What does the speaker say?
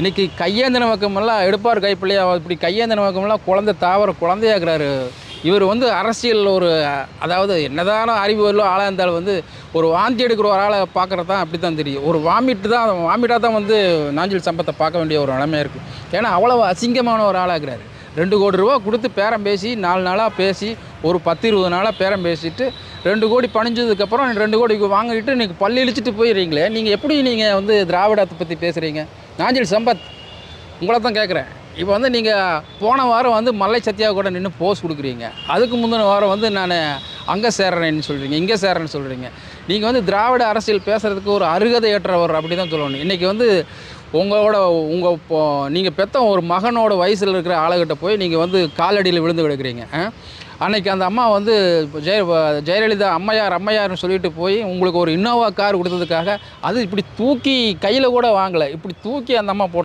இன்றைக்கி கையேந்தின வக்கமெல்லாம் எடுப்பார் கைப்பிள்ளையா? இப்படி கையேந்தின வக்கமெல்லாம் குழந்தை தாவர குழந்தையாக்குறாரு. இவர் வந்து அரசியல் ஒரு அதாவது என்னதான அறிவு வரலோ ஆளாக இருந்தாலும் வந்து ஒரு வாந்தி எடுக்கிற ஒரு ஆளை பார்க்குறது தான் அப்படி தான் தெரியும். ஒரு வாமிட்டு தான் வாமிட்டாக தான் வந்து நாஞ்சில் சம்பத்தை பார்க்க வேண்டிய ஒரு நிலைமையாக இருக்குது ஏன்னா அவ்வளோ அசிங்கமான ஒரு ஆளாகிறாரு ரெண்டு கோடி ரூபா கொடுத்து பேரம் பேசி நாலு நாளாக பேசி ஒரு பத்து இருபது நாளாக பேரம் பேசிட்டு ரெண்டு கோடி பணிஞ்சதுக்கப்புறம் ரெண்டு கோடி வாங்கிட்டு இன்றைக்கி பள்ளி இழிச்சிட்டு போயிடுறீங்களே நீங்கள் எப்படி நீங்கள் வந்து திராவிடத்தை பற்றி பேசுகிறீங்க நாஞ்சில் சம்பத் உங்களை தான் கேட்குறேன் இப்போ வந்து நீங்கள் போன வாரம் வந்து மல்லை சத்யா கூட நின்று போஸ் கொடுக்குறீங்க. அதுக்கு முந்தின வாரம் வந்து நான் அங்கே சேர்றேன்னு சொல்கிறீங்க இங்கே சேரன்னு சொல்கிறீங்க நீங்கள் வந்து திராவிட அரசியல் பேசுகிறதுக்கு ஒரு அருகதை ஏற்றவர் அப்படி தான் சொல்லணும். இன்றைக்கி வந்து உங்களோட உங்கள் இப்போ நீங்கள் பெத்த ஒரு மகனோட வயசில் இருக்கிற ஆளுகிட்ட போய் நீங்கள் வந்து காலடியில் விழுந்து கிடக்கிறீங்க அன்னைக்கு அந்த அம்மா வந்து ஜெய ஜெயலலிதா அம்மையார் அம்மையார்னு சொல்லிட்டு போய் உங்களுக்கு ஒரு இன்னோவா கார் கொடுத்ததுக்காக அது இப்படி தூக்கி கையில் கூட வாங்கலை. இப்படி தூக்கி அந்த அம்மா போட்டு